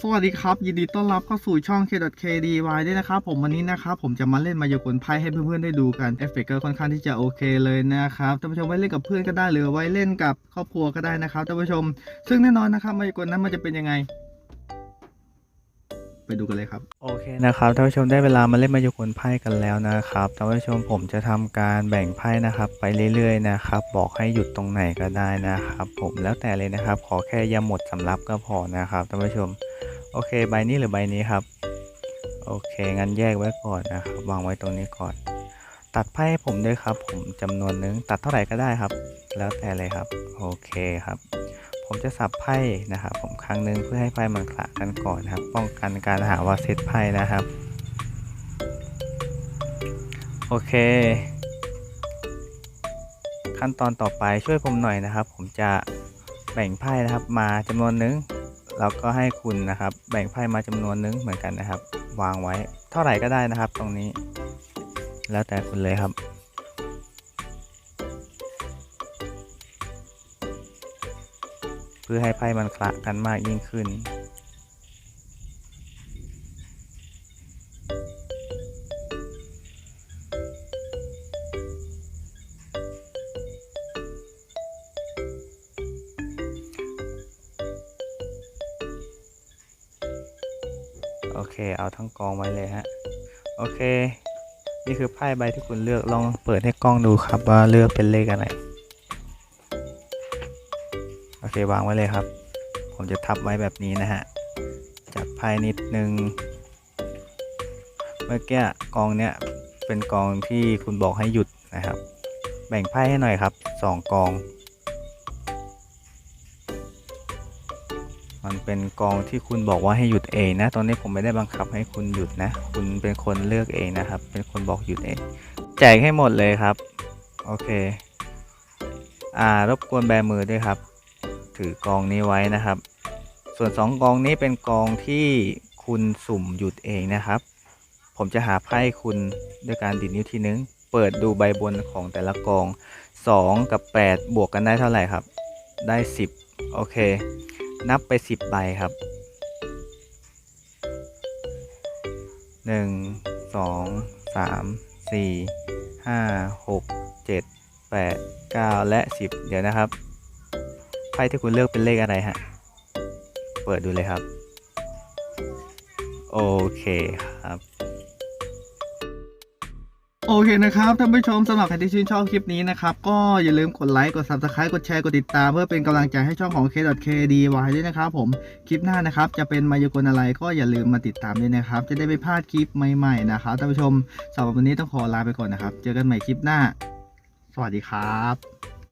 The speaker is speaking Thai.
สวัสดีครับ ยินดีต้อนรับเข้าสู่ช่อง K.KDY ด้วยนะครับผมวันนี้นะครับผมจะมาเล่นมายากลไพ่ให้เพื่อนๆได้ดูกันเอฟเฟกต์ก็ค่อนข้างที่จะโอเคเลยนะครับท่านผู้ชมไว้เล่นกับเพื่อนก็ได้หรือไว้เล่นกับครอบครัวก็ได้นะครับท่านผู้ชม ซึ่งแน่นอนนะครับมายากลนั้นมันจะเป็นยังไง ไปดูกันเลยครับโอเคนะครับท่านผู้ชมได้เวลามาเล่นมายากลไพ่กันแล้วนะครับท่านผู้ชมผมจะทำการแบ่งไพ่นะครับ ไปเรื่อยๆนะครับ บอกให้หยุดตรงไหนก็ได้นะครับ ผมแล้วแต่เลยนะครับ ขอแค่อย่าหมดสำรับก็พอนะครับท่านผู้ชม โอเค ใบนี้หรือใบนี้ครับ โอเค งั้นแยกไว้ก่อนนะครับ วางไว้ตรงนี้ก่อน ตัดไพ่ให้ผมด้วยครับ ผมจำนวนนึง ตัดเท่าไหร่ก็ได้ครับ แล้วแต่เลยครับ โอเคครับ ผมจะสับไพ่นะครับ ผมครั้งหนึ่งเพื่อให้ไพ่มันคละกันก่อนนะครับ ป้องกันการหาว่าเซตไพ่นะครับ โอเค ขั้นตอนต่อไปช่วยผมหน่อยนะครับ ผมจะแบ่งไพ่นะครับ มาจำนวนนึง แล้วก็ให้คุณนะครับ แบ่งไพ่มาจำนวนนึงเหมือนกันนะครับ วางไว้เท่าไหร่ก็ได้นะครับ ตรงนี้ แล้วแต่คุณเลยครับ เพื่อให้ไพ่มันคละกันมากยิ่งขึ้น โอเค เอาทั้งกองไว้เลยฮะ โอเค นี่คือไพ่ใบที่คุณเลือก ลองเปิดให้กล้องดูครับว่าเลือกเป็นเลขอะไร โอเค วางไว้เลยครับ ผมจะทับไว้แบบนี้นะฮะ จับไพ่นิดนึง เมื่อกี้กองเนี้ยเป็นกองที่คุณบอกให้หยุดนะครับ แบ่งไพ่ให้หน่อยครับสองกอง มันเป็นกองที่คุณบอกว่าให้หยุดเองนะ ตอนนี้ผมไม่ได้บังคับให้คุณหยุดนะ คุณเป็นคนเลือกเองนะครับ เป็นคนบอกหยุดเอง แจกให้หมดเลยครับ โอเค อ่ารบกวนแบมือด้วยครับ ถือกองนี้ไว้นะครับ ส่วนสองกองนี้เป็นกองที่คุณสุ่มหยุดเองนะครับ ผมจะหาไพ่คุณด้วยการดีดนิ้วทีนึง เปิดดูใบบนของแต่ละกอง 2 กับ 8 บวกกันได้เท่าไหร่ครับ ได้ 10 โอเค นับไป 10 ใบครับ 1 2 3 4 5 6 7 8 9 และ 10 เดี๋ยวนะครับไพ่ที่คุณเลือกเป็นเลขอะไรฮะ เปิดดูเลยครับ โอเคครับ โอเคนะครับท่านผู้ชมสำหรับใครที่ชื่นชอบคลิปนี้นะครับก็อย่าลืมกดไลค์กด subscribe กดแชร์กดติดตาม เพื่อเป็นกำลังใจให้ช่องของ K.KDY ด้วยนะครับผมคลิปหน้านะครับจะเป็นมายากลอะไรก็อย่าลืมมาติดตามด้วยนะครับ จะได้ไม่พลาดคลิปใหม่ๆนะครับท่านผู้ชมสำหรับวันนี้ต้องขอลาไปก่อนนะครับ เจอกันใหม่คลิปหน้า สวัสดีครับ